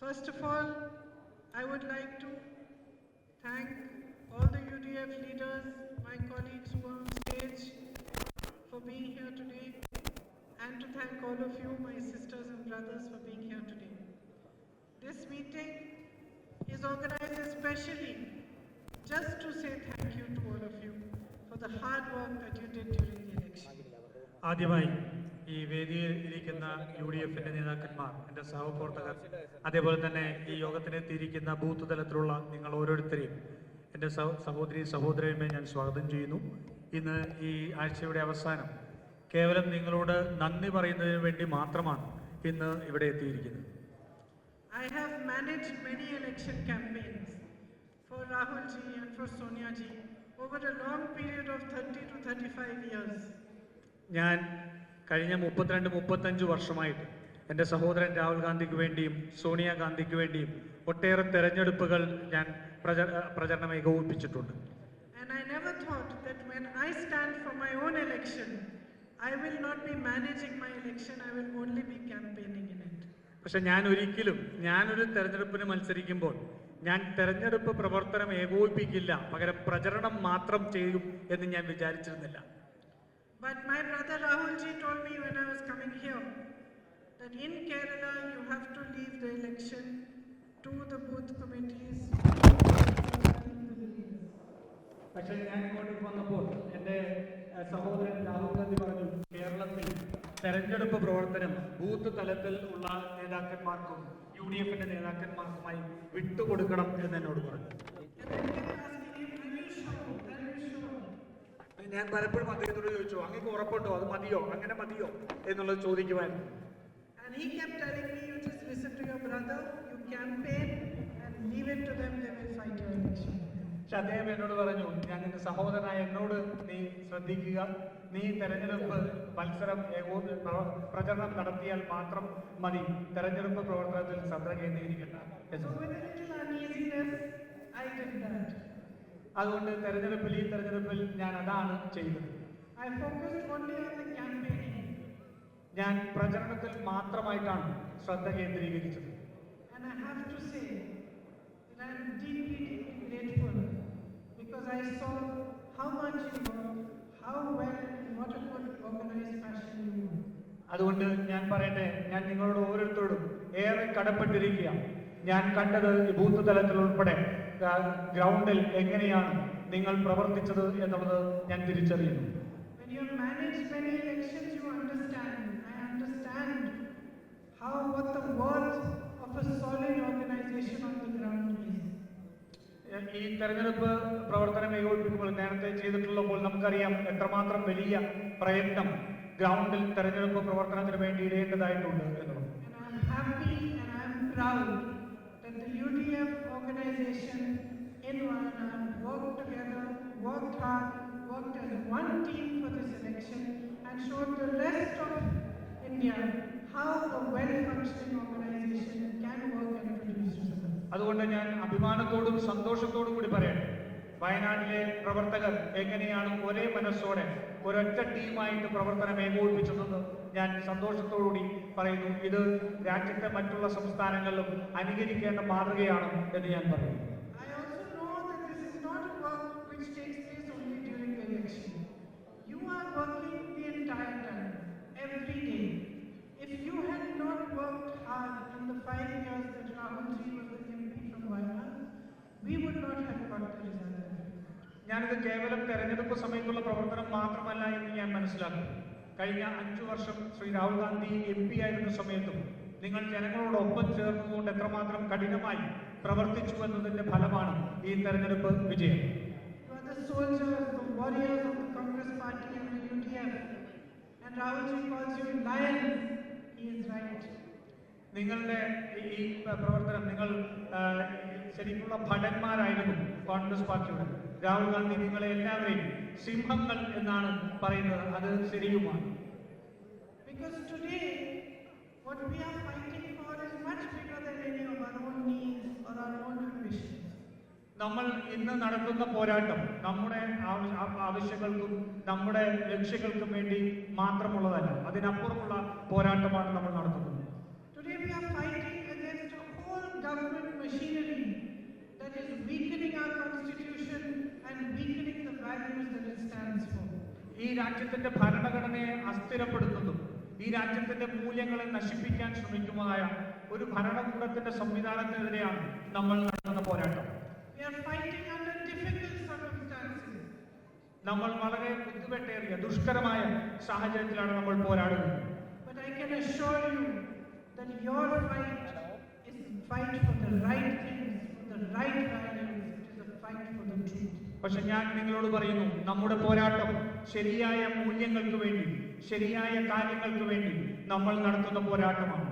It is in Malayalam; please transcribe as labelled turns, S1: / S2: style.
S1: First of all, I would like to thank all the UDF leaders, my colleagues who are on stage for being here today, and to thank all of you, my sisters and brothers, for being here today. This meeting is organized especially just to say thank you to all of you for the hard work that you did during the election.
S2: ഈ വേദിയിൽ ഇരിക്കുന്ന യു ഡി എഫിന്റെ നേതാക്കന്മാർ എന്റെ സഹപ്രവർത്തകർ അതേപോലെ തന്നെ ഈ യോഗത്തിനെത്തിയിരിക്കുന്ന ബൂത്ത് തലത്തിലുള്ള നിങ്ങൾ ഓരോരുത്തരെയും എന്റെ സഹ- സഹോദരി സഹോദരന്മേ ഞാൻ സ്വാഗതം ചെയ്യുന്നു ഇന്ന് ഈ ആഴ്ചയുടെ അവസാനം കേവലം നിങ്ങളോട് നന്ദി പറയുന്നതിന് വേണ്ടി മാത്രമാണ് ഇന്ന് ഇവിടെ എത്തിയിരിക്കുന്നത്
S1: I have managed many election campaigns for Rahul ji and for Sonia ji over a long period of 30 to 35 years.
S2: ഞാൻ കഴിഞ്ഞ മുപ്പത്തിരണ്ട് മുപ്പത്തഞ്ച് വർഷമായിട്ട് എന്റെ സഹോദരൻ രാഹുൽ ഗാന്ധിക്ക് വേണ്ടിയും സോണിയാഗാന്ധിക്ക് വേണ്ടിയും ഒട്ടേറെ തെരഞ്ഞെടുപ്പുകൾ ഞാൻ പ്രച- പ്രചരണം ഏകോപിപ്പിച്ചിട്ടുണ്ട്
S1: And I never thought that when I stand for my own election, I will not be managing my election, I will only be campaigning in it.
S2: പക്ഷെ ഞാൻ ഒരിക്കലും ഞാനൊരു തെരഞ്ഞെടുപ്പിന് മത്സരിക്കുമ്പോൾ ഞാൻ തെരഞ്ഞെടുപ്പ് പ്രവർത്തനം ഏകോപിപ്പിക്കില്ല പകരം പ്രചരണം മാത്രം ചെയ്യും എന്ന് ഞാൻ വിചാരിച്ചിരുന്നില്ല
S1: But my brother Rahulji told me when I was coming here that in Kerala you have to leave the election to the booth committees.
S2: പക്ഷേ ഞാൻ ഇങ്ങോട്ട് വന്നപ്പോൾ എന്റെ സഹോദരൻ രാഹുൽ ഗാന്ധി പറഞ്ഞു കേരളത്തിൽ തെരഞ്ഞെടുപ്പ് പ്രവർത്തനം ബൂത്ത് തലത്തിൽ ഉള്ള നേതാക്കന്മാർക്കും യു ഡി എഫിന്റെ നേതാക്കന്മാർക്കുമായി വിട്ടുകൊടുക്കണം എന്ന് എന്നോട് പറഞ്ഞു
S1: And then they kept asking him, are you sure? Are you sure?
S2: ഞാൻ പലപ്പോഴും അദ്ദേഹത്തോട് ചോദിച്ചു അങ്ങക്ക് ഉറപ്പുണ്ടോ? അത് മതിയോ? അങ്ങനെ മതിയോ? എന്നുള്ളത് ചോദിക്കുമായിരുന്നു.
S1: And he kept telling me, you just listen to your brother, you campaign and leave it to them, they will fight your election.
S2: പക്ഷെ അദ്ദേഹം എന്നോട് പറഞ്ഞു ഞാൻ നിന്റെ സഹോദരനായ എന്നോട് നീ ശ്രദ്ധിക്കുക. നീ തെരഞ്ഞെടുപ്പ് മത്സരം പ്രചരണം നടത്തിയാൽ മാത്രം മതി. തെരഞ്ഞെടുപ്പ് പ്രവർത്തനത്തിൽ ശ്രദ്ധ കേന്ദ്രീകരിക്കണ്ട. അതുകൊണ്ട് തെരഞ്ഞെടുപ്പിൽ ഈ തെരഞ്ഞെടുപ്പിൽ ഞാൻ അതാണ്
S1: ചെയ്യുന്നത്.
S2: ഞാൻ പ്രചരണത്തിൽ മാത്രമായിട്ടാണ് ശ്രദ്ധ കേന്ദ്രീകരിച്ചത്. അതുകൊണ്ട് ഞാൻ പറയട്ടെ ഞാൻ നിങ്ങളോട് ഓരോരുത്തരോടും ഏറെ കടപ്പെട്ടിരിക്കുക ഞാൻ കണ്ടത് ബൂത്ത് തലത്തിൽ ഉൾപ്പെടെ. ഗ്രൗണ്ടിൽ എങ്ങനെയാണ് നിങ്ങൾ പ്രവർത്തിച്ചത് എന്നുള്ളത് ഞാൻ തിരിച്ചറിയുന്നു. ഈ തെരഞ്ഞെടുപ്പ് പ്രവർത്തനം ഏകോപിപ്പിക്കുമ്പോൾ നേരത്തെ ചെയ്തിട്ടുള്ളപ്പോൾ നമുക്കറിയാം എത്രമാത്രം വലിയ പ്രയത്നം ഗ്രൗണ്ടിൽ തെരഞ്ഞെടുപ്പ് പ്രവർത്തനത്തിന് വേണ്ടി ഇടേണ്ടതായിട്ടുണ്ട് എന്നുള്ളത്.
S1: Team for this election and showed the rest of India how a well-functioning organization can work and produce results.
S2: അതുകൊണ്ട് ഞാൻ അഭിമാനത്തോടും സന്തോഷത്തോടും കൂടി പറയട്ടെ. വയനാട്ടിലെ പ്രവർത്തകർ എങ്ങനെയാണ് ഒരേ മനസ്സോടെ ഒരൊറ്റ ടീമായിട്ട് പ്രവർത്തനം ഏകോപിപ്പിച്ചതെന്ന് ഞാൻ സന്തോഷത്തോടുകൂടി പറയുന്നു. ഇത് രാജ്യത്തെ മറ്റുള്ള സംസ്ഥാനങ്ങളിലും അനുകരിക്കേണ്ട മാതൃകയാണ് എന്ന് ഞാൻ പറയുന്നു
S1: I also know that this is not a work which takes place only during the election. You are working the entire time, every day. If you had not worked hard in the five years that Rahul ji was the MP from Wayanad, we would not have got the result. that we got.
S2: ഞാനിത് കേവലം തെരഞ്ഞെടുപ്പ് സമയത്തുള്ള പ്രവർത്തനം മാത്രമല്ല എന്ന് ഞാൻ മനസ്സിലാക്കുന്നു കഴിഞ്ഞ അഞ്ചു വർഷം ശ്രീ രാഹുൽ ഗാന്ധി എം പി ആയിരുന്ന സമയത്തും നിങ്ങൾ ജനങ്ങളോടൊപ്പം ചേർന്നുകൊണ്ട് എത്രമാത്രം കഠിനമായി പ്രവർത്തിച്ചു എന്നതിന്റെ ഫലമാണ് ഈ തെരഞ്ഞെടുപ്പ് വിജയം. നിങ്ങളുടെ ഈ പ്രവർത്തനം നിങ്ങൾ ശരിക്കുള്ള ഭടന്മാരായിരുന്നു കോൺഗ്രസ് പാർട്ടിയുടെ രാഹുൽ ഗാന്ധി നിങ്ങളെ എല്ലാവരെയും സിംഹങ്ങൾ എന്നാണ് പറയുന്നത്. അത് ശരിയുമാണ്. നമ്മൾ ഇന്ന് നടത്തുന്ന പോരാട്ടം നമ്മുടെ ആവശ്യങ്ങൾക്കും നമ്മുടെ ലക്ഷ്യങ്ങൾക്കും വേണ്ടി മാത്രമുള്ളതല്ല. അതിനപ്പുറമുള്ള പോരാട്ടമാണ് നമ്മൾ നടത്തുന്നത്.
S1: That is weakening our constitution whole
S2: രാജ്യത്തിന്റെ ഭരണഘടനയെ അസ്ഥിരപ്പെടുത്തുന്നതും ഈ രാജ്യത്തിന്റെ മൂല്യങ്ങളെ നശിപ്പിക്കാൻ ശ്രമിക്കുന്നതായ ഒരു ഭരണകൂടത്തിന്റെ സംവിധാനത്തിനെതിരെയാണ് നമ്മൾ നടത്തുന്ന പോരാട്ടം
S1: We are fighting under difficult circumstances.
S2: നമ്മൾ വളരെ ബുദ്ധിമുട്ടേറിയ ദുഷ്കരമായ സാഹചര്യത്തിലാണ് നമ്മൾ പോരാടുന്നത്
S1: But I can assure you that your fight is a fight for the right things, for the right values. It is a fight for the truth.
S2: പക്ഷെ ഞാൻ നിങ്ങളോട് പറയുന്നു നമ്മുടെ പോരാട്ടം ശരിയായ മൂല്യങ്ങൾക്ക് വേണ്ടി ശരിയായ കാര്യങ്ങൾക്ക് വേണ്ടി നമ്മൾ നടത്തുന്ന പോരാട്ടമാണ്.